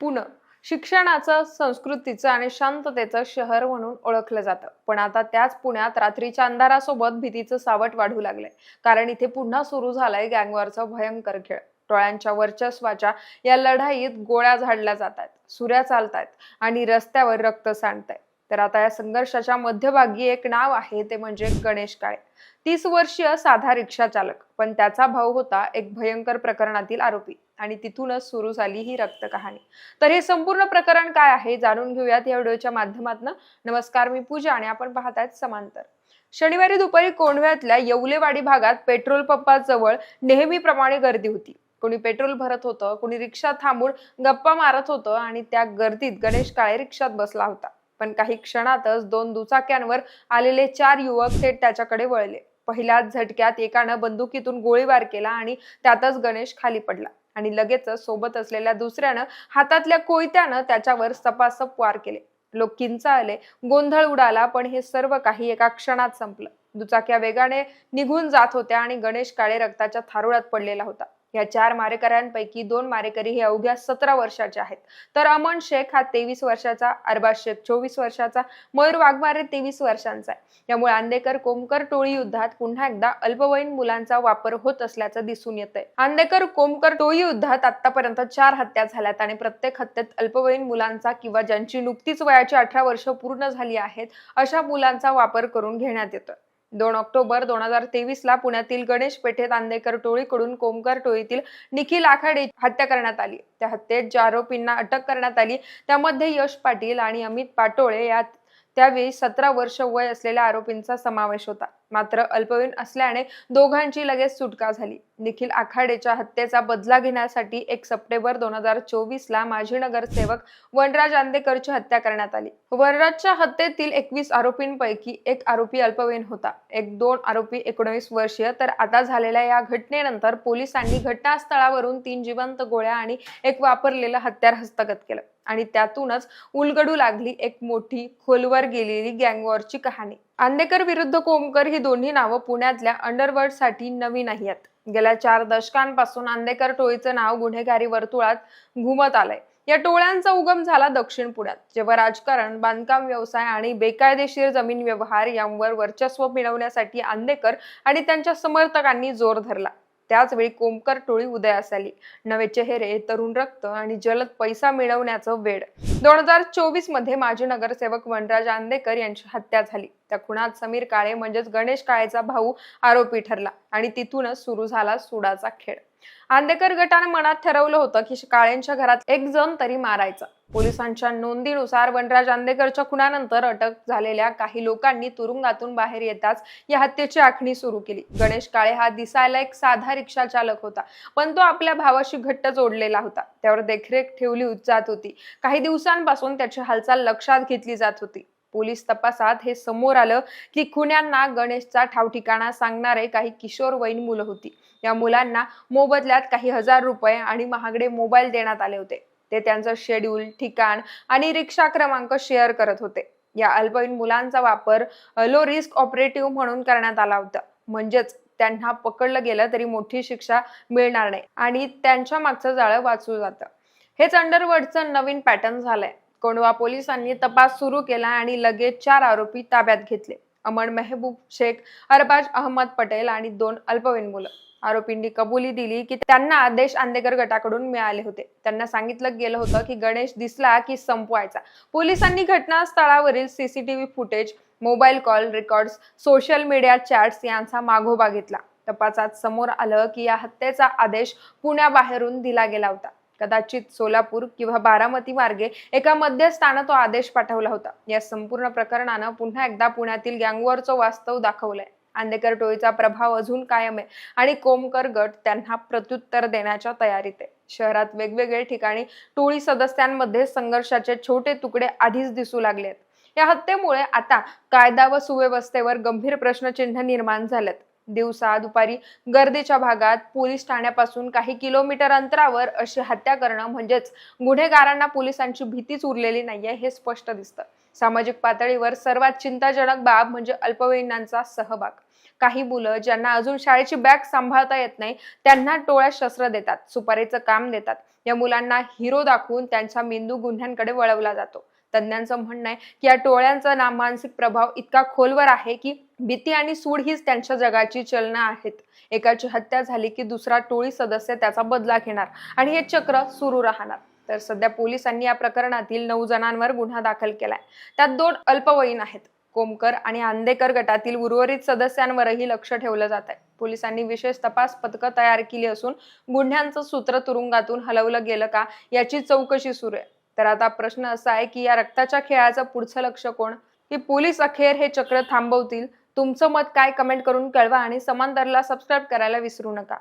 पुणे. शिक्षणाचं संस्कृतीचं आणि शांततेचं शहर म्हणून ओळखलं जातं. पण आता त्याच पुण्यात रात्रीच्या अंधारासोबत भीतीचं सावट वाढू लागलंय. कारण इथे पुन्हा सुरू झालंय गँगवॉरचा भयंकर खेळ. टोळ्यांच्या वर्चस्वाच्या या लढाईत गोळ्या झाडल्या जात आहेत सुऱ्या चालतायत आणि रस्त्यावर रक्त सांडतंय. तर आता या संघर्षाच्या मध्यभागी एक नाव आहे ते म्हणजे गणेश काळे. तीस वर्षीय साधा रिक्षा चालक पण त्याचा भाऊ होता एक भयंकर प्रकरणातील आरोपी आणि तिथूनच सुरू झाली ही रक्त कहाणी तर हे संपूर्ण प्रकरण काय आहे जाणून घेऊयात या व्हिडिओच्या माध्यमातून. नमस्कार मी पूजा आणि आपण पाहत आहेत समांतर. शनिवारी दुपारी कोंढव्यातल्या येवलेवाडी भागात पेट्रोल पंपाजवळ नेहमीप्रमाणे गर्दी होती. कोणी पेट्रोल भरत होतं कोणी रिक्षा थांबून गप्पा मारत होतं आणि त्या गर्दीत गणेश काळे रिक्षात बसला होता. पण काही क्षणातच दोन दुचाक्यांवर आलेले चार युवक थेट त्याच्याकडे वळले. पहिल्याच झटक्यात एकानं बंदुकीतून गोळीबार केला आणि त्यातच गणेश खाली पडला आणि लगेचच सोबत असलेल्या दुसऱ्यानं हातातल्या कोयत्यानं त्याच्यावर सपासप वार केले. लोक किंचाळले गोंधळ उडाला पण हे सर्व काही एका क्षणात संपलं. दुचाक्या वेगाने निघून जात होत्या आणि गणेश काळे रक्ताच्या थारोळ्यात पडलेला होता. या चार मारेकऱ्यांपैकी दोन मारेकरी हे अवघ्या सतरा वर्षाचे आहेत. तर अमन शेख हा तेवीस वर्षाचा अरबाज शेख चोवीस वर्षाचा मयूर वाघमारे तेवीस वर्षांचा आहे. यामुळे आंदेकर कोमकर टोळी युद्धात पुन्हा एकदा अल्पवयीन मुलांचा वापर होत असल्याचं दिसून येतंय. आंदेकर कोमकर टोळी युद्धात आतापर्यंत चार हत्या झाल्यात आणि प्रत्येक हत्येत अल्पवयीन मुलांचा किंवा ज्यांची नुकतीच वयाची अठरा वर्ष पूर्ण झाली आहेत अशा मुलांचा वापर करून घेण्यात येतोय. दोन ऑक्टोबर दोन हजार तेवीस ला पुण्यातील गणेश पेठेत आंदेकर टोळीकडून कोमकर टोळीतील निखिल आखाडे हत्या करण्यात आली. त्या हत्येत ज्या आरोपींना अटक करण्यात आली त्यामध्ये यश पाटील आणि अमित पाटोळे यात त्यावेळी सतरा वर्ष वय असलेल्या आरोपींचा समावेश होता. मात्र अल्पवयीन असल्याने दोघांची लगेच सुटका झाली. निखिल आखाडेच्या हत्येचा बदला घेण्यासाठी एक सप्टेंबर दोन हजार चोवीस ला माजी नगरसेवक वनराज आंदेकरची हत्या करण्यात आली. वनराजच्या हत्येतील एकवीस आरोपींपैकी एक आरोपी अल्पवयीन होता. एक दोन आरोपी एकोणवीस वर्षीय तर आता झालेल्या या घटनेनंतर पोलिसांनी घटनास्थळावरून तीन जिवंत गोळ्या आणि एक वापरलेलं हत्यार हस्तगत केलं. आणि त्यातूनच उलगडू लागली एक मोठी खोलवर गेलेली गँगवॉरची कहाणी. आंदेकर विरुद्ध कोमकर ही दोन्ही नावं पुण्यातल्या अंडरवर्ल्डसाठी नवी नाही आहेत गेल्या चार दशकांपासून आंदेकर टोळीचं नाव गुन्हेगारी वर्तुळात घुमत आलंय. या टोळ्यांचा उगम झाला दक्षिण पुण्यात. जेव्हा राजकारण बांधकाम व्यवसाय आणि बेकायदेशीर जमीन व्यवहार यांवर वर्चस्व मिळवण्यासाठी आंदेकर आणि त्यांच्या समर्थकांनी जोर धरला. त्याचवेळी कोमकर टोळी उदयास आली. नवे चेहरे तरुण रक्त आणि जलद पैसा मिळवण्याचं वेड. दोन हजार चोवीसमध्ये माजी नगरसेवक वनराज आंदेकर यांची हत्या झाली. त्या खुणात समीर काळे म्हणजेच गणेश काळेचा भाऊ आरोपी ठरला आणि तिथूनच सुरू झाला सुडाचा खेळ. आंदेकर गटाने मनात ठरवलं होतं की काळेंच्या घरात एक जण तरी मारायचा. पोलिसांच्या नोंदीनुसार वनराज आंदेकरच्या खुनानंतर अटक झालेल्या काही लोकांनी तुरुंगातून बाहेर येताच या हत्येची आखणी सुरू केली. गणेश काळे हा दिसायला एक साधा रिक्षा चालक होता पण तो आपल्या भावाशी घट्ट जोडलेला होता. त्यावर देखरेख ठेवली जात होती. काही दिवसांपासून त्याची हालचाल लक्षात घेतली जात होती. पोलीस तपासात हे समोर आलं की खुन्यांना गणेशचा ठाव ठिकाणा सांगणारे काही किशोरवयीन मुलं होती. या मुलांना मोबदल्यात काही हजार रुपये आणि महागडे मोबाईल देण्यात आले होते. ते त्यांचं शेड्यूल ठिकाण आणि रिक्षा क्रमांक शेअर करत होते. या अल्पवयीन मुलांचा वापर लो रिस्क ऑपरेटिव्ह म्हणून करण्यात आला होता. म्हणजेच त्यांना पकडलं गेलं तरी मोठी शिक्षा मिळणार नाही आणि त्यांच्या मागचं जाळं वाचू जातं. हेच अंडरवर्डचं नवीन पॅटर्न झालंय. कोंडवा पोलिसांनी तपास सुरू केला आणि लगेच चार आरोपी ताब्यात घेतले. अमन मेहबूब शेख अरबाज अहमद पटेल आणि दोन अल्पवयीन मुलं. आरोपींनी कबुली दिली की त्यांना आदेश आंदेकर गटाकडून मिळाले होते. त्यांना सांगितलं गेलं होतं की गणेश दिसला की संपवायचा. पोलिसांनी घटनास्थळावरील CCTV footage mobile call records social media chats यांचा मागोबा घेतला. तपासात समोर आलं की या हत्येचा आदेश पुण्याबाहेरून दिला गेला होता. कदाचित सोलापूर किंवा बारामती मार्गे एका मध्यस्थानं तो आदेश पाठवला होता. या संपूर्ण प्रकरणानं पुन्हा एकदा पुण्यातील गँगवरचं वास्तव दाखवलंय. आंदेकर टोळीचा प्रभाव अजून कायम आहे आणि कोमकर गट त्यांना प्रत्युत्तर देण्याच्या तयारीत आहे. शहरात वेगवेगळे ठिकाणी टोळी सदस्यांमध्ये संघर्षाचे छोटे तुकडे आधीच दिसू लागले आहेत या हत्येमुळे आता कायदा व सुव्यवस्थेवर गंभीर प्रश्नचिन्ह निर्माण झालेत. दिवसा दुपारी गर्दीच्या भागात पोलीस ठाण्यापासून काही किलोमीटर अंतरावर अशी हत्या करणं म्हणजेच गुन्हेगारांना पोलिसांची भीतीच उरलेली नाहीये हे स्पष्ट दिसतं. सामाजिक पातळीवर सर्वात चिंताजनक बाब म्हणजे अल्पवयीनांचा सहभाग. काही मुलं ज्यांना अजून शाळेची बॅग सांभाळता येत नाही त्यांना टोळ्या शस्त्र देतात सुपारीचं काम देतात. या मुलांना हिरो दाखवून त्यांचा मेंदू गुन्ह्यांकडे वळवला जातो. तज्ज्ञांचं म्हणणं आहे की या टोळ्यांचा ना मानसिक प्रभाव इतका खोलवर आहे की भीती आणि सूड हीच त्यांच्या जगाची चलनं आहेत. एकाची हत्या झाली की दुसरा टोळी सदस्य त्याचा बदला घेणार आणि हे चक्र सुरू राहणार. तर सध्या पोलिसांनी या प्रकरणातील नऊ जणांवर गुन्हा दाखल केलाय. त्यात दोन अल्पवयीन आहेत. कोमकर आणि आंदेकर गटातील उर्वरित सदस्यांवरही लक्ष ठेवलं जात आहे पोलिसांनी विशेष तपास पथकं तयार केली असून गुन्ह्यांचं सूत्र तुरुंगातून हलवलं गेलं का याची चौकशी सुरू आहे. तर आता प्रश्न असा आहे की या रक्ताच्या खेळाचं पुढचं लक्ष कोण? की पोलीस अखेर हे चक्र थांबवतील? तुमचं मत काय कमेंट करून कळवा आणि समांतरला सबस्क्राईब करायला विसरू नका.